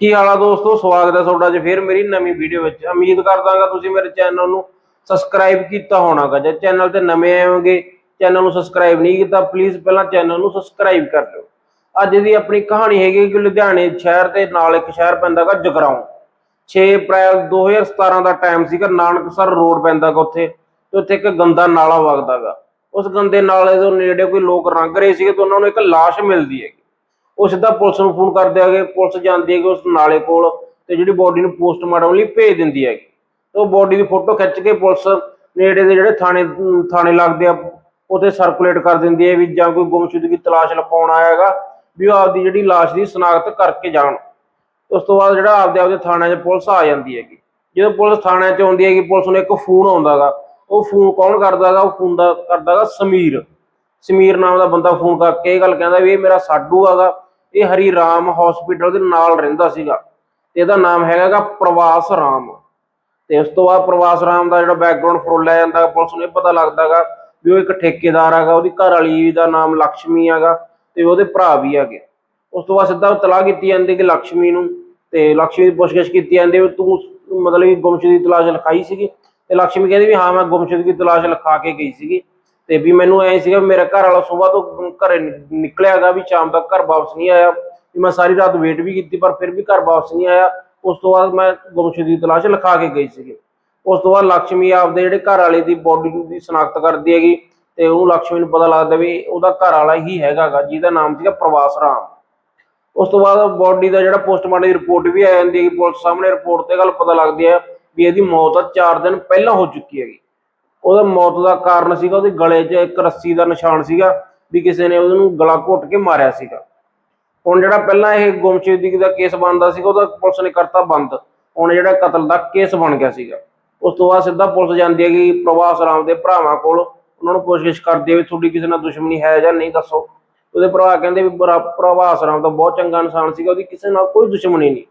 ਕੀ ਹਾਲ ਦੋਸਤੋ? ਸਵਾਗਤ ਹੈ ਤੁਹਾਡਾ ਅੱਜ ਫੇਰ ਮੇਰੀ ਨਵੀਂ ਵੀਡੀਓ ਵਿੱਚ। ਉਮੀਦ ਕਰਦਾਗਾ ਤੁਸੀਂ ਮੇਰੇ ਚੈਨਲ ਨੂੰ ਸਬਸਕ੍ਰਾਈਬ ਕੀਤਾ ਹੋਣਾਗਾ। ਜੇ ਚੈਨਲ ਤੇ ਨਵੇਂ ਆਏ ਹੋਗੇ ਚੈਨਲ ਨੂੰ ਸਬਸਕ੍ਰਾਈਬ ਨਹੀਂ ਕੀਤਾ ਪਲੀਜ਼ ਪਹਿਲਾਂ ਚੈਨਲ ਨੂੰ ਸਬਸਕ੍ਰਾਈਬ ਕਰ ਲਿਓ ਅੱਜ ਦੀ ਆਪਣੀ ਕਹਾਣੀ ਹੈਗੀ ਕਿ ਲੁਧਿਆਣੇ ਸ਼ਹਿਰ ਦੇ ਨਾਲ ਇੱਕ ਸ਼ਹਿਰ ਪੈਂਦਾਗਾ, ਜਗਰਾਉਂ। 6 ਅਪ੍ਰੈਲ 2017 ਦਾ ਟਾਈਮ ਸੀਗਾ ਨਾਨਕਸਰ ਰੋਡ ਪੈਂਦਾਗਾ ਉੱਥੇ ਤੇ ਉੱਥੇ ਇੱਕ ਗੰਦਾ ਨਾਲਾ ਵਗਦਾਗਾ। ਉਸ ਗੰਦੇ ਨਾਲੇ ਦੇ ਨੇੜੇ ਕੋਈ ਲੋਕ ਰੰਗ ਰਹੇ ਸੀਗੇ ਤੇ ਉਹਨਾਂ ਨੂੰ ਇੱਕ ਲਾਸ਼ ਮਿਲਦੀ ਹੈਗੀ। ਉਹ ਸਿੱਧਾ ਪੁਲਿਸ ਨੂੰ ਫੋਨ ਕਰਦੇ ਆਗੇ ਪੁਲਿਸ ਜਾਂਦੀ ਹੈਗੀ ਉਸ ਨਾਲੇ ਕੋਲ ਤੇ ਜਿਹੜੀ ਬੋਡੀ ਨੂੰ ਪੋਸਟਮਾਰਟਮ ਲਈ ਭੇਜ ਦਿੰਦੀ ਹੈਗੀ। ਉਹ ਬੋਡੀ ਦੀ ਫੋਟੋ ਖਿੱਚ ਕੇ ਪੁਲਿਸ ਨੇੜੇ ਦੇ ਜਿਹੜੇ ਥਾਣੇ ਥਾਣੇ ਲੱਗਦੇ ਆ, ਉੱਥੇ ਸਰਕੂਲੇਟ ਕਰ ਦਿੰਦੀ ਹੈ ਵੀ ਜਾਂ ਕੋਈ ਗੁੰਮਸ਼ੁਦਗੀ ਤਲਾਸ਼ ਲਿਖਾਉਣ ਆਇਆ ਹੈਗਾ ਵੀ ਉਹ ਆਪਦੀ ਜਿਹੜੀ ਲਾਸ਼ ਦੀ ਸ਼ਨਾਖਤ ਕਰਕੇ ਜਾਣ। ਉਸ ਤੋਂ ਬਾਅਦ ਜਿਹੜਾ ਆਪਦੇ ਆਪਦੇ ਥਾਣਿਆਂ 'ਚ ਪੁਲਿਸ ਆ ਜਾਂਦੀ ਹੈਗੀ। ਜਦੋਂ ਪੁਲਿਸ ਥਾਣਿਆਂ 'ਚ ਆਉਂਦੀ ਹੈਗੀ, ਪੁਲਿਸ ਨੂੰ ਇੱਕ ਫੋਨ ਆਉਂਦਾਗਾ ਉਹ ਫੋਨ ਕੌਣ ਕਰਦਾਗਾ ਉਹ ਫੋਨ ਦਾ ਕਰਦਾਗਾ ਸਮੀਰ। ਸਮੀਰ ਨਾਮ ਦਾ ਬੰਦਾ ਫੋਨ ਕਰਕੇ ਇਹ ਗੱਲ ਕਹਿੰਦਾ ਵੀ ਇਹ ਮੇਰਾ ਸਾਡੂ ਹੈਗਾ। ਇਹ ਹਰੀ ਰਾਮ ਹਸਪੀਟਲ ਦੇ ਨਾਲ ਰਹਿੰਦਾ ਸੀਗਾ। ਤੇ ਇਹਦਾ ਨਾਮ ਹੈਗਾਗਾ ਪ੍ਰਵਾਸ ਰਾਮ। ਤੇ ਉਸ ਤੋਂ ਬਾਅਦ ਪ੍ਰਵਾਸ ਰਾਮ ਦਾ ਜਿਹੜਾ ਬੈਕਗ੍ਰਾਉਂਡ ਫਰੋਲਿਆ ਜਾਂਦਾ, ਪੁਲਿਸ ਨੂੰ ਇਹ ਪਤਾ ਲੱਗਦਾਗਾ ਵੀ ਉਹ ਇੱਕ ਠੇਕੇਦਾਰ ਹੈਗਾ, ਉਹਦੀ ਘਰ ਵਾਲੀ ਦਾ ਨਾਮ ਲక్ష్ਮੀ ਹੈਗਾ ਤੇ ਉਹਦੇ ਭਰਾ ਵੀ ਹੈਗੇ। ਉਸ ਤੋਂ ਬਾਅਦ ਸਿੱਧਾ ਤਲਾਕ ਕੀਤੀ ਜਾਂਦੀ ਕਿ ਲక్ష్ਮੀ ਨੂੰ ਤੇ ਲక్ష్ਮੀ ਦੀ ਪੁੱਛਗਿੱਛ ਕੀਤੀ ਜਾਂਦੀ ਵੀ ਤੂੰ ਮਤਲਬ ਕਿ ਦੀ ਤਲਾਸ਼ ਲਿਖਾਈ ਸੀਗੀ। ਤੇ ਲక్ష్ਮੀ ਕਹਿੰਦੀ ਵੀ ਹਾਂ, ਮੈਂ ਗੁੰਮਸ਼ੁਦ ਤਲਾਸ਼ ਲਿਖਾ ਕੇ ਗਈ ਸੀਗੀ। ਤੇ ਵੀ ਮੈਨੂੰ ਐ ਸੀਗਾ ਮੇਰਾ ਘਰ ਵਾਲਾ ਸੁਬਾਹ ਤੋਂ ਘਰੇ ਨਿਕਲਿਆਗਾ ਵੀ ਸ਼ਾਮ ਤੱਕ ਘਰ ਵਾਪਸ ਨਹੀਂ ਆਇਆ, ਵੀ ਮੈਂ ਸਾਰੀ ਰਾਤ ਵੇਟ ਵੀ ਕੀਤੀ ਪਰ ਫਿਰ ਵੀ ਘਰ ਵਾਪਸ ਨਹੀਂ ਆਇਆ। ਉਸ ਤੋਂ ਬਾਅਦ ਮੈਂ ਗੁੰਮਸ਼ੁਦ ਦੀ ਤਲਾਸ਼ ਲਿਖਾ ਕੇ ਗਈ ਸੀਗੀ। ਉਸ ਤੋਂ ਬਾਅਦ ਲక్ష్ਮੀ ਆਪਦੇ ਜਿਹੜੇ ਘਰ ਵਾਲੇ ਦੀ ਬੋਡੀ ਦੀ ਸ਼ਨਾਖਤ ਕਰਦੀ ਹੈਗੀ ਤੇ ਉਹਨੂੰ ਲక్ష్ਮੀ ਨੂੰ ਪਤਾ ਲੱਗਦਾ ਵੀ ਉਹਦਾ ਘਰ ਵਾਲਾ ਹੀ ਹੈਗਾਗਾ ਜਿਹਦਾ ਨਾਮ ਸੀਗਾ ਪ੍ਰਵਾਸ ਰਾਮ। ਉਸ ਤੋਂ ਬਾਅਦ ਬੋਡੀ ਦਾ ਜਿਹੜਾ ਪੋਸਟਮਾਰਟਮ ਦੀ ਰਿਪੋਰਟ ਵੀ ਆ ਜਾਂਦੀ ਹੈ ਕਿ ਪੁਲਿਸ ਸਾਹਮਣੇ ਰਿਪੋਰਟ ਤੇ ਗੱਲ ਪਤਾ ਲੱਗਦੀ ਹੈ ਵੀ ਇਹਦੀ ਮੌਤ 4 ਦਿਨ ਪਹਿਲਾਂ ਹੋ ਚੁੱਕੀ ਹੈਗੀ। ਉਹਦਾ ਮੌਤ ਦਾ ਕਾਰਨ ਸੀਗਾ, ਉਹਦੇ ਗਲੇ 'ਚ ਇੱਕ ਰੱਸੀ ਦਾ ਨਿਸ਼ਾਨ ਸੀਗਾ ਵੀ ਕਿਸੇ ਨੇ ਉਹਨੂੰ ਗਲਾ ਘੁੱਟ ਕੇ ਮਾਰਿਆ ਸੀਗਾ। ਹੁਣ ਜਿਹੜਾ ਪਹਿਲਾਂ ਇਹ ਗੁੰਮਸ਼ੁਦਗੀ ਦਾ ਕੇਸ ਬਣਦਾ ਸੀਗਾ, ਉਹਦਾ ਪੁਲਿਸ ਨੇ ਕਰਤਾ ਬੰਦ। ਹੁਣ ਜਿਹੜਾ ਕਤਲ ਦਾ ਕੇਸ ਬਣ ਗਿਆ ਸੀਗਾ। ਉਸ ਤੋਂ ਬਾਅਦ ਸਿੱਧਾ ਪੁਲਿਸ ਜਾਂਦੀ ਹੈ ਕਿ ਪ੍ਰਵਾਸ ਰਾਮ ਦੇ ਭਰਾਵਾਂ ਕੋਲ ਉਹਨਾਂ ਨੂੰ ਪੁੱਛਗਿੱਛ ਕਰਦੀ ਹੈ ਵੀ ਤੁਹਾਡੀ ਕਿਸੇ ਨਾਲ ਦੁਸ਼ਮਣੀ ਹੈ ਜਾਂ ਨਹੀਂ, ਦੱਸੋ। ਉਹਦੇ ਭਰਾ ਕਹਿੰਦੇ ਵੀ ਭਰਾ- ਪ੍ਰਵਾਸ ਰਾਮ ਤਾਂ ਬਹੁਤ ਚੰਗਾ ਇਨਸਾਨ ਸੀਗਾ, ਉਹਦੀ ਕਿਸੇ ਨਾਲ ਕੋਈ ਦੁਸ਼ਮਣੀ ਨਹੀਂ।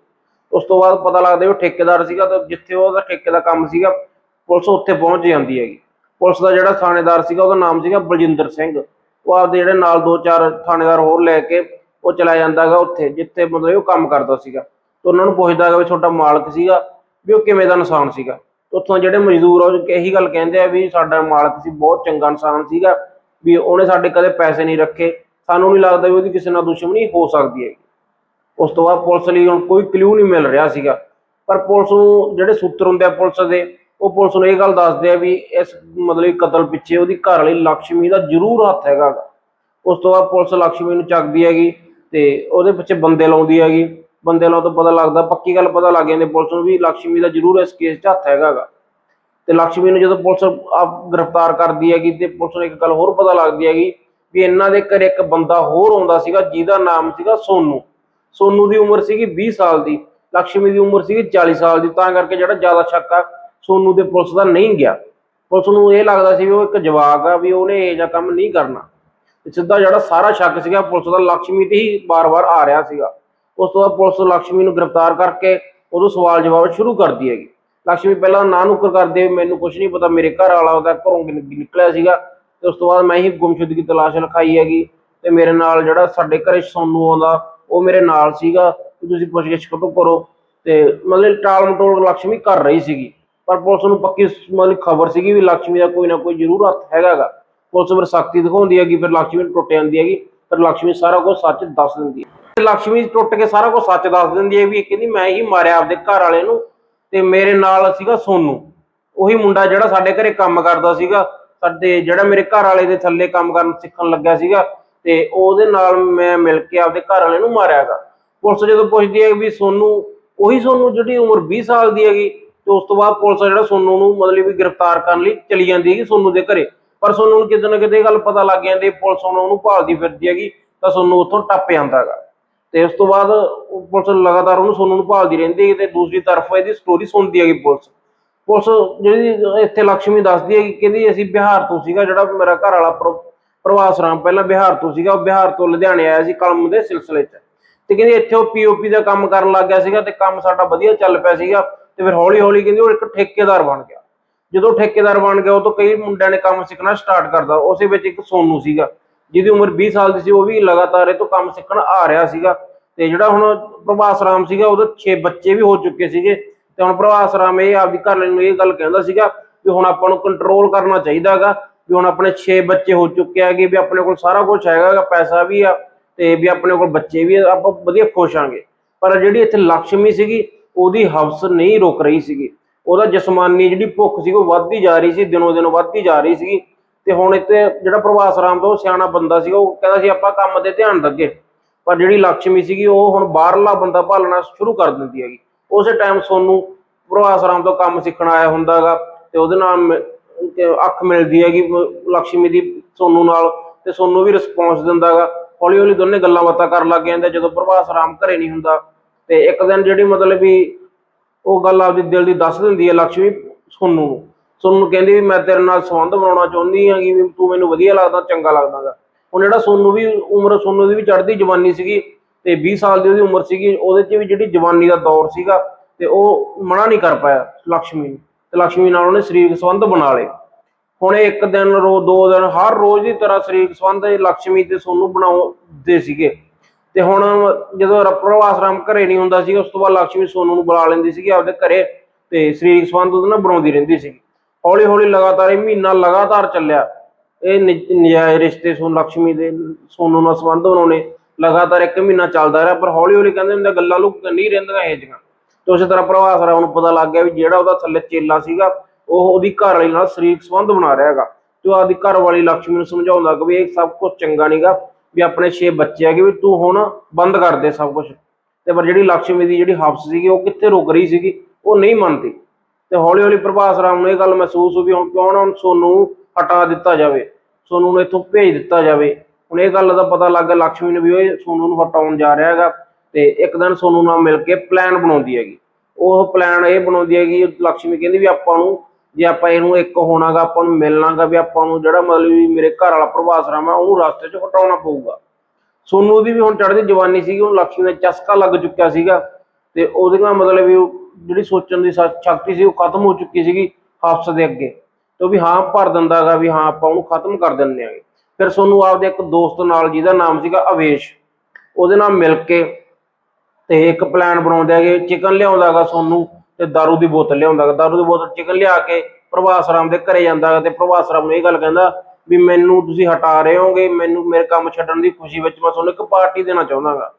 ਉਸ ਤੋਂ ਬਾਅਦ ਪਤਾ ਲੱਗਦਾ ਵੀ ਠੇਕੇਦਾਰ ਸੀਗਾ ਤਾਂ ਜਿੱਥੇ ਉਹਦਾ ਠੇਕੇ ਦਾ ਕੰਮ ਸੀਗਾ ਪੁਲਿਸ ਉੱਥੇ ਪਹੁੰਚ ਜਾਂਦੀ ਹੈਗੀ। ਪੁਲਿਸ ਦਾ ਜਿਹੜਾ ਥਾਣੇਦਾਰ ਸੀਗਾ, ਉਹਦਾ ਨਾਮ ਸੀਗਾ ਬਲਜਿੰਦਰ ਸਿੰਘ। ਉਹ ਆਪਦੇ ਜਿਹੜੇ ਨਾਲ ਦੋ ਚਾਰ ਥਾਣੇਦਾਰ ਹੋਰ ਲੈ ਕੇ ਉਹ ਚਲਾ ਜਾਂਦਾਗਾ ਉੱਥੇ, ਜਿੱਥੇ ਮਤਲਬ ਉਹ ਕੰਮ ਕਰਦਾ ਸੀਗਾ। ਤੇ ਉਹਨਾਂ ਨੂੰ ਪੁੱਛਦਾਗਾ ਵੀ ਤੁਹਾਡਾ ਮਾਲਕ ਸੀਗਾ, ਵੀ ਉਹ ਕਿਵੇਂ ਦਾ ਇਨਸਾਨ ਸੀਗਾ। ਉੱਥੋਂ ਜਿਹੜੇ ਮਜ਼ਦੂਰ ਆ, ਉਹ ਇਹੀ ਗੱਲ ਕਹਿੰਦੇ ਆ ਵੀ ਸਾਡਾ ਮਾਲਕ ਸੀ, ਬਹੁਤ ਚੰਗਾ ਇਨਸਾਨ ਸੀਗਾ, ਵੀ ਉਹਨੇ ਸਾਡੇ ਕਦੇ ਪੈਸੇ ਨਹੀਂ ਰੱਖੇ। ਸਾਨੂੰ ਨਹੀਂ ਲੱਗਦਾ ਵੀ ਉਹਦੀ ਕਿਸੇ ਨਾਲ ਦੁਸ਼ਮਣੀ ਹੋ ਸਕਦੀ ਹੈਗੀ। ਉਸ ਤੋਂ ਬਾਅਦ ਪੁਲਿਸ ਲਈ ਹੁਣ ਕੋਈ ਕਲੂ ਨਹੀਂ ਮਿਲ ਰਿਹਾ ਸੀਗਾ। ਪਰ ਪੁਲਿਸ ਨੂੰ ਜਿਹੜੇ ਸੂਤਰ ਹੁੰਦੇ ਆ ਪੁਲਿਸ ਦੇ ਉਹ ਪੁਲਿਸ ਨੂੰ ਇਹ ਗੱਲ ਦੱਸਦੇ ਆ ਵੀ ਇਸ ਮਤਲਬ ਕਤਲ ਪਿੱਛੇ ਉਹਦੀ ਘਰ ਵਾਲੀ ਲక్ష్ਮੀ ਦਾ ਜ਼ਰੂਰ ਹੱਥ ਹੈਗਾ ਉਸ ਤੋਂ ਬਾਅਦ ਪੁਲਿਸ ਲక్ష్ਮੀ ਨੂੰ ਚੱਕਦੀ ਹੈਗੀ ਤੇ ਉਹਦੇ ਪਿੱਛੇ ਬੰਦੇ ਲਾਉਂਦੀ ਹੈਗੀ। ਬੰਦੇ ਲਾਉਣ ਤੋਂ ਪਤਾ ਲੱਗਦਾ, ਪੱਕੀ ਗੱਲ ਪਤਾ ਲੱਗ ਜਾਂਦੀ, ਪੁਲਿਸ ਨੂੰ ਵੀ ਲక్ష్ਮੀ ਦਾ ਜ਼ਰੂਰ ਇਸ ਕੇਸ 'ਚ ਹੱਥ ਹੈਗਾਗਾ ਤੇ ਲక్ష్ਮੀ ਨੂੰ ਜਦੋਂ ਪੁਲਿਸ ਆਪ ਗ੍ਰਿਫਤਾਰ ਕਰਦੀ ਹੈਗੀ ਤੇ ਪੁਲਿਸ ਨੂੰ ਇੱਕ ਗੱਲ ਹੋਰ ਪਤਾ ਲੱਗਦੀ ਹੈਗੀ ਵੀ ਇਹਨਾਂ ਦੇ ਘਰੇ ਇੱਕ ਬੰਦਾ ਹੋਰ ਆਉਂਦਾ ਸੀਗਾ, ਜਿਹਦਾ ਨਾਮ ਸੀਗਾ ਸੋਨੂ। ਸੋਨੂ ਦੀ ਉਮਰ ਸੀਗੀ 20 ਸਾਲ ਦੀ ਲక్ష్ਮੀ ਦੀ ਉਮਰ ਸੀਗੀ 40 ਸਾਲ ਦੀ, ਤਾਂ ਕਰਕੇ ਜਿਹੜਾ ਜ਼ਿਆਦਾ ਸ਼ੱਕ ਆ ਸੋਨੂ ਦੇ ਪੁਲਿਸ ਦਾ ਨਹੀਂ ਗਿਆ। ਪੁਲਿਸ ਨੂੰ ਇਹ ਲੱਗਦਾ ਸੀ ਵੀ ਉਹ ਇੱਕ ਜਵਾਕ ਆ, ਵੀ ਉਹਨੇ ਇਹ ਜਾਂ ਕੰਮ ਨਹੀਂ ਕਰਨਾ। ਸਿੱਧਾ ਜਿਹੜਾ ਸਾਰਾ ਸ਼ੱਕ ਸੀਗਾ, ਪੁਲਿਸ ਦਾ ਲక్ష్ਮੀ ਤੇ ਹੀ ਬਾਰ-ਬਾਰ ਆ ਰਿਹਾ ਸੀਗਾ। ਉਸ ਤੋਂ ਬਾਅਦ ਪੁਲਿਸ ਲక్ష్ਮੀ ਨੂੰ ਗ੍ਰਿਫਤਾਰ ਕਰਕੇ ਉਦੋਂ ਸਵਾਲ ਜਵਾਬ ਸ਼ੁਰੂ ਕਰਦੀ ਹੈਗੀ। ਲక్ష్ਮੀ ਪਹਿਲਾਂ ਨਾ ਨੁਕਰ ਕਰਦੇ, ਮੈਨੂੰ ਕੁਝ ਨਹੀਂ ਪਤਾ, ਮੇਰੇ ਘਰ ਵਾਲਾ ਉਹਦਾ ਘਰੋਂ ਨਿਕਲਿਆ ਸੀਗਾ। ਤੇ ਉਸ ਤੋਂ ਬਾਅਦ ਮੈਂ ਹੀ ਗੁੰਮਸ਼ੁਦਗੀ ਤਲਾਸ਼ ਲਖਾਈ ਹੈਗੀ ਤੇ ਮੇਰੇ ਨਾਲ ਜਿਹੜਾ ਸਾਡੇ ਘਰੇ ਸੋਨੂ ਆਉਂਦਾ, ਉਹ ਮੇਰੇ ਨਾਲ ਸੀਗਾ। ਤੁਸੀਂ ਪੁੱਛ ਗਿੱਛ ਕਦੋਂ ਕਰੋ ਤੇ ਮਤਲਬ ਟਾਲ ਮਟੋਲ ਲక్ష్ਮੀ ਕਰ ਰਹੀ ਸੀਗੀ। ਪਰ ਪੁਲਿਸ ਨੂੰ ਪੱਕੀ ਮਨ ਖਬਰ ਸੀਗੀ ਵੀ ਲక్ష్ਮੀ ਦਾ ਕੋਈ ਨਾ ਕੋਈ ਜ਼ਰੂਰ ਹੱਥ ਹੈਗਾਗਾ। ਪੁਲਿਸ ਫਿਰ ਸਖਤੀ ਦਿਖਾਉਂਦੀ ਹੈਗੀ, ਫਿਰ ਲక్ష్ਮੀ ਨੂੰ ਟੁੱਟ ਜਾਂਦੀ ਹੈਗੀ ਪਰ ਲక్ష్ਮੀ ਸਾਰਾ ਕੁਝ ਸੱਚ ਦੱਸ ਦਿੰਦੀ ਹੈ। ਲక్ష్ਮੀ ਟੁੱਟ ਕੇ ਸਾਰਾ ਕੁਝ ਸੱਚ ਦੱਸ ਦਿੰਦੀ ਹੈ ਵੀ ਕਹਿੰਦੀ, ਮੈਂ ਹੀ ਮਾਰਿਆ ਆਪਦੇ ਘਰ ਵਾਲੇ ਨੂੰ ਤੇ ਮੇਰੇ ਨਾਲ ਸੀਗਾ ਸੋਨੂ। ਉਹੀ ਮੁੰਡਾ ਜਿਹੜਾ ਸਾਡੇ ਘਰੇ ਕੰਮ ਕਰਦਾ ਸੀਗਾ, ਸਾਡੇ ਜਿਹੜਾ ਮੇਰੇ ਘਰ ਵਾਲੇ ਦੇ ਥੱਲੇ ਕੰਮ ਕਰਨ ਸਿੱਖਣ ਲੱਗਿਆ ਸੀਗਾ ਤੇ ਉਹਦੇ ਨਾਲ ਮੈਂ ਮਿਲ ਕੇ ਆਪਦੇ ਘਰ ਵਾਲੇ ਨੂੰ ਮਾਰਿਆਗਾ ਪੁਲਿਸ ਜਦੋਂ ਪੁੱਛਦੀ ਹੈ ਵੀ ਸੋਨੂ, ਉਹੀ ਸੋਨੂ ਜਿਹੜੀ ਉਮਰ 20 ਸਾਲ ਦੀ ਹੈਗੀ ਤੇ ਉਸ ਤੋਂ ਬਾਅਦ ਪੁਲਿਸ ਜਿਹੜਾ ਸੋਨੂ ਨੂੰ ਮਤਲਬ ਵੀ ਗ੍ਰਿਫਤਾਰ ਕਰਨ ਲਈ ਚਲੀ ਜਾਂਦੀ ਹੈਗੀ ਸੋਨੂ ਦੇ ਘਰੇ। ਪਰ ਸੋਨੂ ਨੂੰ ਕਿਤੇ ਨਾ ਕਿਤੇ ਗੱਲ ਪਤਾ ਲੱਗ ਜਾਂਦੀ ਪੁਲਿਸ ਹੁਣ ਉਹਨੂੰ ਭਾਲਦੀ ਫਿਰਦੀ ਹੈਗੀ, ਤਾਂ ਸੋਨੂ ਉੱਥੋਂ ਟੱਪ ਜਾਂਦਾ ਤੇ ਉਸ ਤੋਂ ਬਾਅਦ ਪੁਲਿਸ ਲਗਾਤਾਰ ਉਹਨੂੰ ਸੋਨੂ ਨੂੰ ਭਾਲਦੀ ਰਹਿੰਦੀ ਹੈ ਤੇ ਦੂਸਰੀ ਤਰਫ ਇਹਦੀ ਸਟੋਰੀ ਸੁਣਦੀ ਹੈਗੀ ਪੁਲਿਸ। ਪੁਲਿਸ ਜਿਹੜੀ ਇੱਥੇ ਲక్ష్ਮੀ ਦੱਸਦੀ ਹੈ ਕਿ ਕਹਿੰਦੀ ਅਸੀਂ ਬਿਹਾਰ ਤੋਂ ਸੀਗਾ ਜਿਹੜਾ ਮੇਰਾ ਘਰ ਵਾਲਾ ਪ੍ਰਵਾਸ ਰਾਮ, ਪਹਿਲਾਂ ਬਿਹਾਰ ਤੋਂ ਸੀਗਾ, ਉਹ ਬਿਹਾਰ ਤੋਂ ਲੁਧਿਆਣੇ ਆਇਆ ਸੀ ਕਲਮ ਦੇ ਸਿਲਸਿਲੇ 'ਚ। ਤੇ ਕਹਿੰਦੀ ਇੱਥੇ ਉਹ ਪੀਓਪੀ ਦਾ ਕੰਮ ਕਰਨ ਲੱਗ ਗਿਆ ਸੀਗਾ ਤੇ ਕੰਮ ਸਾਡਾ ਵਧੀਆ ਚੱਲ ਪਿਆ ਸੀਗਾ। ਤੇ ਫਿਰ ਹੌਲੀ ਹੌਲੀ ਕਹਿੰਦੀ ਉਹ ਇੱਕ ਠੇਕੇਦਾਰ ਬਣ ਗਿਆ। ਜਦੋਂ ਠੇਕੇਦਾਰ ਬਣ ਗਿਆ ਉਹ ਤੋਂ ਕਈ ਮੁੰਡਿਆਂ ਨੇ ਕੰਮ ਸਿੱਖਣਾ ਸਟਾਰਟ ਕਰਦਾ ਉਸੇ ਵਿੱਚ ਇੱਕ ਸੋਨੂ ਸੀਗਾ, ਜਿਹਦੀ ਉਮਰ 20 ਸਾਲ ਦੀ ਸੀ, ਉਹ ਵੀ ਲਗਾਤਾਰ ਇਹ ਤੋਂ ਕੰਮ ਸਿੱਖਣ ਆ ਰਿਹਾ ਸੀਗਾ। ਤੇ ਜਿਹੜਾ ਹੁਣ ਪ੍ਰਭਾਸ ਰਾਮ ਸੀਗਾ, ਉਹਦੇ 6 ਬੱਚੇ ਵੀ ਹੋ ਚੁੱਕੇ ਸੀਗੇ। ਤੇ ਹੁਣ ਪ੍ਰਭਾਸ ਰਾਮ ਇਹ ਆਪਦੀ ਘਰ ਨੂੰ ਇਹ ਗੱਲ ਕਹਿੰਦਾ ਸੀਗਾ ਵੀ ਹੁਣ ਆਪਾਂ ਨੂੰ ਕੰਟਰੋਲ ਕਰਨਾ ਚਾਹੀਦਾਗਾ ਵੀ ਹੁਣ ਆਪਣੇ 6 ਬੱਚੇ ਹੋ ਚੁੱਕੇ ਹੈਗੇ, ਵੀ ਆਪਣੇ ਕੋਲ ਸਾਰਾ ਕੁਝ ਹੈਗਾ ਪੈਸਾ ਵੀ ਆ ਤੇ ਵੀ ਆਪਣੇ ਕੋਲ ਬੱਚੇ ਵੀ ਆਪਾਂ ਵਧੀਆ ਖੁਸ਼ ਆਂਗੇ। ਪਰ ਜਿਹੜੀ ਇੱਥੇ ਲక్ష్ਮੀ ਸੀਗੀ ਉਹਦੀ ਹਵਸ ਨਹੀਂ ਰੁਕ ਰਹੀ ਸੀਗੀ। ਉਹਦਾ ਜਿਸਮਾਨੀ ਜਿਹੜੀ ਭੁੱਖ ਸੀ, ਉਹ ਵੱਧਦੀ ਜਾ ਰਹੀ ਸੀ, ਦਿਨੋ ਦਿਨ ਵੱਧਦੀ ਜਾ ਰਹੀ ਸੀਗੀ। ਤੇ ਹੁਣ ਇੱਥੇ ਜਿਹੜਾ ਪ੍ਰਭਾਸ ਰਾਮ ਤੋਂ ਸਿਆਣਾ ਬੰਦਾ ਸੀਗਾ, ਉਹ ਕਹਿੰਦਾ ਸੀ, ਆਪਾਂ ਕੰਮ ਤੇ ਧਿਆਨ ਦੱਗੇ ਪਰ ਜਿਹੜੀ ਲక్ష్ਮੀ ਸੀਗੀ, ਉਹ ਹੁਣ ਬਾਹਰਲਾ ਬੰਦਾ ਭਾਲਣਾ ਸ਼ੁਰੂ ਕਰ ਦਿੰਦੀ ਹੈਗੀ। ਉਸੇ ਟਾਈਮ ਸੋਨੂੰ ਪ੍ਰਭਾਸ ਰਾਮ ਤੋਂ ਕੰਮ ਸਿੱਖਣ ਆਇਆ ਹੁੰਦਾਗਾ ਤੇ ਉਹਦੇ ਨਾਲ ਅੱਖ ਮਿਲਦੀ ਹੈਗੀ ਲక్ష్ਮੀ ਦੀ ਸੋਨੂ ਨਾਲ ਤੇ ਸੋਨੂ ਵੀ ਰਿਸਪੌਂਸ ਦਿੰਦਾਗਾ ਹੌਲੀ ਹੌਲੀ ਦੋਨੇ ਗੱਲਾਂ ਬਾਤਾਂ ਕਰਨ ਲੱਗ ਜਾਂਦੇ ਜਦੋਂ ਪ੍ਰਭਾਸ ਰਾਮ ਘਰੇ ਨਹੀਂ ਹੁੰਦਾ ਤੇ ਇੱਕ ਦਿਨ ਜਿਹੜੀ ਮਤਲਬ ਵੀ ਉਹ ਗੱਲ ਆਪਦੀ ਦਿਲ ਦੀ ਦੱਸ ਦਿੰਦੀ ਹੈ ਲਕਸ਼ਮੀ ਸੋਨੂੰ ਸੋਨੂੰ ਕਹਿੰਦੀ ਵੀ ਮੈਂ ਤੇਰੇ ਨਾਲ ਸੰਬੰਧ ਬਣਾਉਣਾ ਚਾਹੁੰਦੀ ਹਾਂ ਕਿ ਤੂੰ ਮੈਨੂੰ ਵਧੀਆ ਲੱਗਦਾ, ਚੰਗਾ ਲੱਗਦਾਗਾ। ਉਹ ਜਿਹੜਾ ਸੋਨੂੰ ਵੀ ਉਮਰ ਸੋਨੂੰ ਦੀ ਵੀ ਚੜ੍ਹਦੀ ਜਵਾਨੀ ਸੀਗੀ ਤੇ 20 ਸਾਲ ਦੀ ਉਹਦੀ ਉਮਰ ਸੀਗੀ, ਉਹਦੇ 'ਚ ਵੀ ਜਿਹੜੀ ਜਵਾਨੀ ਦਾ ਦੌਰ ਸੀਗਾ ਤੇ ਉਹ ਮਨਾ ਨਹੀਂ ਕਰ ਪਾਇਆ ਲਕਸ਼ਮੀ ਨੂੰ। ਤੇ ਲਕਸ਼ਮੀ ਨਾਲ ਉਹਨੇ ਸਰੀਰਕ ਸੰਬੰਧ ਬਣਾ ਲਏ। ਹੁਣ ਇੱਕ ਦਿਨ ਰੋ, ਦੋ ਦਿਨ ਹਰ ਰੋਜ਼ ਦੀ ਤਰ੍ਹਾਂ ਸਰੀਰਕ ਸੰਬੰਧ ਲਕਸ਼ਮੀ ਤੇ ਸੋਨੂੰ ਬਣਾਉਂਦੇ ਸੀਗੇ। ਤੇ ਹੁਣ ਜਦੋਂ ਪ੍ਰਭਾਸ ਰਾਮ ਘਰੇ ਨਹੀਂ ਹੁੰਦਾ ਸੀ, ਉਸ ਤੋਂ ਬਾਅਦ ਲక్ష్ਮੀ ਸੋਨੂ ਨੂੰ ਬੁਲਾ ਲੈਂਦੀ ਸੀਗੀ ਆਪਦੇ ਘਰੇ ਤੇ ਸਰੀਰਕ ਸੰਬੰਧ ਉਹਦੇ ਨਾਲ ਬਣਾਉਂਦੀ ਰਹਿੰਦੀ ਸੀ ਹੌਲੀ ਹੌਲੀ ਲਗਾਤਾਰ ਇਹ ਮਹੀਨਾ ਲਗਾਤਾਰ ਚੱਲਿਆ। ਇਹ ਨਜਾਇਜ਼ ਰਿਸ਼ਤੇ ਸੋਨ ਲక్ష్ਮੀ ਦੇ ਸੋਨੂ ਨਾਲ ਸੰਬੰਧ ਬਣਾਉਣੇ ਲਗਾਤਾਰ ਇੱਕ ਮਹੀਨਾ ਚੱਲਦਾ ਰਿਹਾ, ਪਰ ਹੌਲੀ ਹੌਲੀ ਕਹਿੰਦੇ ਹੁੰਦੇ ਗੱਲਾਂ ਲੁਕ ਨਹੀਂ ਰਹਿੰਦੀਆਂ ਇਹ ਜੀਆਂ। ਤੇ ਉਸੇ ਤਰ੍ਹਾਂ ਪ੍ਰਭਾਸ ਰਾਮ ਨੂੰ ਪਤਾ ਲੱਗ ਗਿਆ ਵੀ ਜਿਹੜਾ ਉਹਦਾ ਥੱਲੇ ਚੇਲਾ ਸੀਗਾ, ਉਹ ਉਹਦੀ ਘਰ ਵਾਲੀ ਨਾਲ ਸਰੀਰਕ ਸੰਬੰਧ ਬਣਾ ਰਿਹਾ ਹੈਗਾ। ਤੇ ਉਹ ਆਪਦੀ ਘਰ ਵਾਲੀ ਲక్ష్ਮੀ ਨੂੰ ਸਮਝਾਉਂਦਾ ਕਿ ਵੀ ਇਹ ਸਭ ਕੁਝ ਚੰਗਾ ਨਹੀਂਗਾ ਵੀ ਆਪਣੇ 6 ਬੱਚੇ ਹੈਗੇ ਵੀ ਤੂੰ ਹੁਣ ਬੰਦ ਕਰ ਦੇ ਸਭ ਕੁਝ ਤੇ ਪਰ ਜਿਹੜੀ ਲక్ష్ਮੀ ਦੀ ਜਿਹੜੀ ਹਾਫਸ ਸੀਗੀ, ਉਹ ਕਿੱਥੇ ਰੁਕ ਰਹੀ ਸੀਗੀ, ਉਹ ਨਹੀਂ ਮੰਨਦੀ। ਤੇ ਹੌਲੀ ਹੌਲੀ ਪ੍ਰਭਾਸ ਰਾਮ ਨੂੰ ਇਹ ਗੱਲ ਮਹਿਸੂਸ ਹੋਈ ਹੁਣ ਕਿਉਂ ਨਾ ਸੋਨੂੰ ਹਟਾ ਦਿੱਤਾ ਜਾਵੇ। ਸੋਨੂੰ ਨੂੰ ਇੱਥੋਂ ਭੇਜ ਦਿੱਤਾ ਜਾਵੇ। ਹੁਣ ਇਹ ਗੱਲ ਦਾ ਪਤਾ ਲੱਗ ਗਿਆ ਲక్ష్ਮੀ ਨੂੰ ਵੀ ਉਹ ਸੋਨੂੰ ਨੂੰ ਹਟਾਉਣ ਜਾ ਰਿਹਾ ਹੈਗਾ। ਤੇ ਇੱਕ ਦਿਨ ਸੋਨੂੰ ਨਾਲ ਮਿਲ ਕੇ ਪਲਾਨ ਬਣਾਉਂਦੀ ਹੈਗੀ। ਉਹ ਪਲਾਨ ਇਹ ਬਣਾਉਂਦੀ ਹੈਗੀ ਲక్ష్ਮੀ ਕਹਿੰਦੀ ਵੀ ਆਪਾਂ ਨੂੰ ਜੇ ਆਪਾਂ ਇਹਨੂੰ ਇੱਕ ਹੋਣਾਗਾ, ਆਪਾਂ ਨੂੰ ਮਿਲਣਾਗਾ ਵੀ ਆਪਾਂ ਨੂੰ ਜਿਹੜਾ ਮਤਲਬ ਵੀ ਮੇਰੇ ਘਰ ਵਾਲਾ ਪ੍ਰਭਾਸ ਰਾਮ ਹੈ ਉਹਨੂੰ ਰਸਤੇ 'ਚ ਹਟਾਉਣਾ ਪਊਗਾ। ਸੋਨੂੰ ਦੀ ਵੀ ਹੁਣ ਚੜ੍ਹਦੀ ਜਵਾਨੀ ਸੀਗੀ, ਉਹਨੂੰ ਲక్ష్ਮੀ ਦਾ ਚਸਕਾ ਲੱਗ ਚੁੱਕਿਆ ਸੀਗਾ ਤੇ ਉਹਦੇ ਨਾਲ ਮਤਲਬ ਵੀ ਉਹ ਜਿਹੜੀ ਸੋਚਣ ਦੀ ਸ਼ਕਤੀ ਸੀ, ਉਹ ਖਤਮ ਹੋ ਚੁੱਕੀ ਸੀਗੀ ਹਫਸ ਦੇ ਅੱਗੇ। ਤੇ ਵੀ ਹਾਂ ਭਰ ਦਿੰਦਾਗਾ ਵੀ ਹਾਂ ਆਪਾਂ ਉਹਨੂੰ ਖਤਮ ਕਰ ਦਿੰਦੇ ਆਂਗੇ। ਫਿਰ ਸੋਨੂੰ ਆਪਦੇ ਇੱਕ ਦੋਸਤ ਨਾਲ, ਜਿਹਦਾ ਨਾਮ ਸੀਗਾ ਅਵੇਸ਼, ਉਹਦੇ ਨਾਲ ਮਿਲ ਕੇ ਤੇ ਇੱਕ ਪਲਾਨ ਬਣਾਉਂਦੇ ਹੈਗੇ ਚਿਕਨ ਲਿਆਉਂਦਾਗਾ ਸੋਨੂੰ। ਤੇ ਦਾਰੂ ਦੀ ਬੋਤਲ ਲਿਆਉਂਦਾਗਾ ਦਾਰੂ ਦੀ ਬੋਤਲ ਚਿਕਨ ਲਿਆ ਕੇ ਪ੍ਰਭਾਸ ਰਾਮ ਦੇ ਘਰੇ ਜਾਂਦਾਗਾ ਤੇ ਪ੍ਰਭਾਸ ਰਾਮ ਨੂੰ ਇਹ ਗੱਲ ਕਹਿੰਦਾ ਵੀ ਮੈਨੂੰ ਤੁਸੀਂ ਹਟਾ ਰਹੇ ਹੋਗੇ, ਮੈਨੂੰ ਮੇਰੇ ਕੰਮ ਛੱਡਣ ਦੀ ਖੁਸ਼ੀ ਵਿੱਚ ਮੈਂ ਤੁਹਾਨੂੰ ਇੱਕ ਪਾਰਟੀ ਦੇਣਾ ਚਾਹੁੰਦਾਗਾ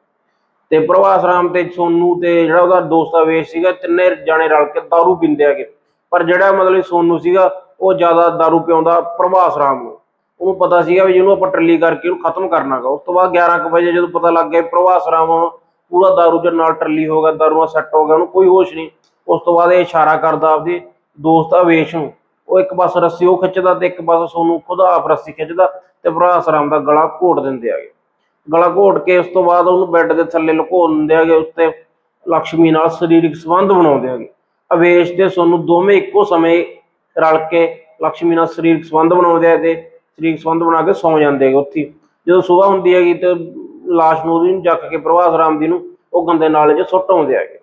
ਤੇ ਪ੍ਰਭਾਸ ਰਾਮ ਤੇ ਸੋਨੂੰ ਤੇ ਜਿਹੜਾ ਉਹਦਾ ਦੋਸਤ ਅਵੇਸ਼ ਸੀਗਾ, ਤਿੰਨੇ ਜਾਣੇ ਰਲ ਕੇ ਦਾਰੂ ਪੀਂਦੇ ਹੈਗੇ। ਪਰ ਜਿਹੜਾ ਮਤਲਬ ਸੋਨੂੰ ਸੀਗਾ, ਉਹ ਜ਼ਿਆਦਾ ਦਾਰੂ ਪਿਆਉਂਦਾ ਪ੍ਰਭਾਸ ਰਾਮ ਨੂੰ। ਉਹਨੂੰ ਪਤਾ ਸੀਗਾ ਵੀ ਜਿਹਨੂੰ ਆਪਾਂ ਟੱਲੀ ਕਰਕੇ ਉਹਨੂੰ ਖਤਮ ਕਰਨਾਗਾ ਉਸ ਤੋਂ ਬਾਅਦ 11 ਕੁ ਵਜੇ ਜਦੋਂ ਪਤਾ ਲੱਗ ਗਿਆ ਪ੍ਰਭਾਸ ਰਾਮ ਪੂਰਾ ਦਾਰੂ ਦੇ ਨਾਲ ਟੱਲੀ ਹੋ ਗਿਆ ਦਾਰੂ ਸੈੱਟ ਹੋ ਗਿਆ, ਉਹਨੂੰ ਕੋਈ ਹੋਸ਼ ਨਹੀਂ। ਉਸ ਤੋਂ ਬਾਅਦ ਇਹ ਇਸ਼ਾਰਾ ਕਰਦਾ ਆਪਦੇ ਦੋਸਤ ਅਵੇਸ਼ ਨੂੰ। ਉਹ ਇੱਕ ਪਾਸੇ ਰੱਸੀ ਉਹ ਖਿੱਚਦਾ ਤੇ ਇੱਕ ਪਾਸੇ ਸੋਨੂੰ ਖੁਦ ਆਪ ਰੱਸੀ ਖਿੱਚਦਾ ਤੇ ਭਰਾ ਸਰਾਮ ਦਾ ਗਲਾ ਘੋਟ ਦਿੰਦੇ ਆਗੇ ਗਲਾ ਘੋਟ ਕੇ ਉਸ ਤੋਂ ਬਾਅਦ ਉਹਨੂੰ ਬੈੱਡ ਦੇ ਥੱਲੇ ਲੁਕੋ ਦਿੰਦੇ ਆਗੇ ਉੱਤੇ ਲక్ష్ਮੀ ਨਾਲ ਸਰੀਰਕ ਸੰਬੰਧ ਬਣਾਉਂਦੇ ਆਗੇ ਅਵੇਸ਼ ਤੇ ਸੋਨੂੰ ਦੋਵੇਂ ਇੱਕੋ ਸਮੇਂ ਰਲ ਕੇ ਲక్ష్ਮੀ ਨਾਲ ਸਰੀਰਕ ਸੰਬੰਧ ਬਣਾਉਂਦੇ ਆ ਤੇ ਸਰੀਰਕ ਸੰਬੰਧ ਬਣਾ ਕੇ ਸੌ ਜਾਂਦੇ ਆ ਉੱਥੇ। ਜਦੋਂ ਸੁਬਾਹ ਹੁੰਦੀ ਹੈਗੀ ਤੇ ਲਾਸ਼ ਨੂੰ ਉਹਦੀ ਨੂੰ ਜੱਕ ਕੇ ਪ੍ਰਭਾਸ ਰਾਮ ਦੀ ਨੂੰ ਉਹ ਗੰਦੇ ਨਾਲੇ 'ਚ ਸੁੱਟ ਆਉਂਦੇ ਆਗੇ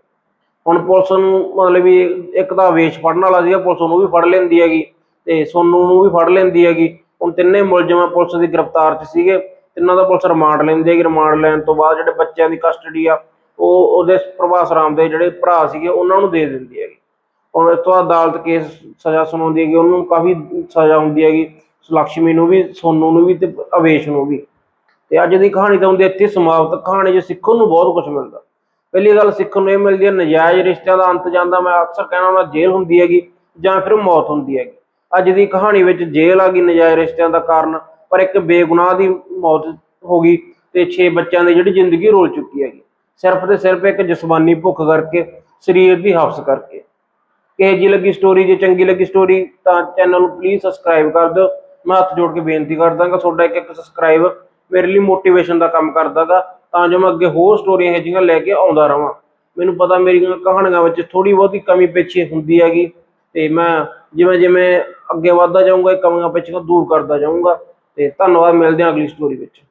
ਹੁਣ ਪੁਲਿਸ ਨੂੰ ਮਤਲਬ ਵੀ ਇੱਕ ਤਾਂ ਵੇਸ਼ ਫੜਨ ਵਾਲਾ ਸੀਗਾ, ਪੁਲਿਸ ਉਹਨੂੰ ਵੀ ਫੜ ਲੈਂਦੀ ਹੈਗੀ ਤੇ ਸੋਨੂੰ ਨੂੰ ਵੀ ਫੜ ਲੈਂਦੀ ਹੈਗੀ। ਹੁਣ ਤਿੰਨੇ ਮੁਲਜ਼ਮ ਪੁਲਿਸ ਦੀ ਗ੍ਰਿਫਤਾਰ 'ਚ ਸੀਗੇ, ਤਿੰਨਾਂ ਦਾ ਪੁਲਿਸ ਰਿਮਾਂਡ ਲੈਂਦੀ ਹੈਗੀ। ਰਿਮਾਂਡ ਲੈਣ ਤੋਂ ਬਾਅਦ ਜਿਹੜੇ ਬੱਚਿਆਂ ਦੀ ਕਸਟਡੀ ਆ, ਉਹ ਉਹਦੇ ਪ੍ਰਭਾਸ ਰਾਮ ਦੇ ਜਿਹੜੇ ਭਰਾ ਸੀਗੇ, ਉਹਨਾਂ ਨੂੰ ਦੇ ਦਿੰਦੀ ਹੈਗੀ। ਹੁਣ ਇਸ ਤੋਂ ਬਾਅਦ ਅਦਾਲਤ ਕੇਸ ਸਜ਼ਾ ਸੁਣਾਉਂਦੀ ਹੈਗੀ, ਉਹਨੂੰ ਕਾਫੀ ਸਜ਼ਾ ਹੁੰਦੀ ਹੈਗੀ। ਲక్ష్ਮੀ ਨੂੰ ਵੀ, ਸੋਨੂੰ ਨੂੰ ਵੀ ਤੇ ਅਵੇਸ਼ ਨੂੰ ਵੀ। ਤੇ ਅੱਜ ਦੀ ਕਹਾਣੀ ਤਾਂ ਹੁੰਦੀ ਇੱਥੇ ਸਮਾਪਤ। ਕਹਾਣੀ 'ਚ ਸਿੱਖਣ ਨੂੰ ਬਹੁਤ ਕੁਝ ਮਿਲਦਾ। ਪਹਿਲੀ ਗੱਲ ਸਿੱਖਣ ਨੂੰ ਇਹ ਮਿਲਦੀ ਹੈ, ਨਜਾਇਜ਼ ਰਿਸ਼ਤਿਆਂ ਦਾ ਅੰਤ ਜਾਂਦਾ, ਮੈਂ ਅਕਸਰ ਕਹਿਣਾ ਹੁੰਦਾ ਜੇਲ੍ਹ ਹੁੰਦੀ ਹੈਗੀ ਜਾਂ ਫਿਰ ਮੌਤ ਹੁੰਦੀ ਹੈਗੀ। ਅੱਜ ਦੀ ਕਹਾਣੀ ਵਿੱਚ ਜੇਲ੍ਹ ਆ ਗਈ, ਨਜਾਇਜ਼ ਰਿਸ਼ਤਿਆਂ ਦਾ ਕਾਰਨ, ਪਰ ਇੱਕ ਬੇਗੁਨਾਹ ਦੀ ਮੌਤ ਹੋ ਗਈ ਤੇ 6 ਬੱਚਿਆਂ ਦੀ ਜਿਹੜੀ ਜ਼ਿੰਦਗੀ ਰੋਲ ਚੁੱਕੀ ਹੈਗੀ। ਸਿਰਫ ਤੇ ਸਿਰਫ ਇੱਕ ਜਿਸਮਾਨੀ ਭੁੱਖ ਕਰਕੇ, ਸਰੀਰ ਦੀ ਹਵਸ ਕਰਕੇ। ਕਿ ਜੀ ਲੱਗੀ ਸਟੋਰੀ ਜੇ ਚੰਗੀ ਲੱਗੀ ਸਟੋਰੀ ਤਾਂ ਚੈਨਲ ਨੂੰ ਪਲੀਜ਼ ਸਬਸਕ੍ਰਾਈਬ ਕਰ ਦਿਓ। ਮੈਂ ਹੱਥ ਜੋੜ ਕੇ ਬੇਨਤੀ ਕਰਦਾਗਾ, ਤੁਹਾਡਾ ਇੱਕ ਇੱਕ ਸਬਸਕ੍ਰਾਈਬ ਮੇਰੇ ਲਈ ਮੋਟੀਵੇਸ਼ਨ ਦਾ ਕੰਮ ਕਰਦਾਗਾ। ਤਾਂ ਜੋ ਮੈਂ ਅੱਗੇ ਹੋਰ ਸਟੋਰੀਆਂ ਇਹ ਲੈ ਕੇ ਆਉਂਦਾ ਰਵਾਂ। ਮੈਨੂੰ ਪਤਾ ਮੇਰੀਆਂ ਕਹਾਣੀਆਂ ਵਿੱਚ ਥੋੜੀ ਬਹੁਤੀ ਕਮੀ ਪੇਛੀ ਹੁੰਦੀ ਹੈਗੀ ਤੇ ਮੈਂ ਜਿਵੇਂ ਜਿਵੇਂ ਅੱਗੇ ਵਧਦਾ ਜਾਊਂਗਾ, ਇਹ ਕਮੀਆਂ ਪੇਛੀਆਂ ਦੂਰ ਕਰਦਾ ਜਾਊਂਗਾ ਤੇ ਧੰਨਵਾਦ, ਮਿਲਦੇ ਹਾਂ ਅਗਲੀ ਸਟੋਰੀ ਵਿੱਚ।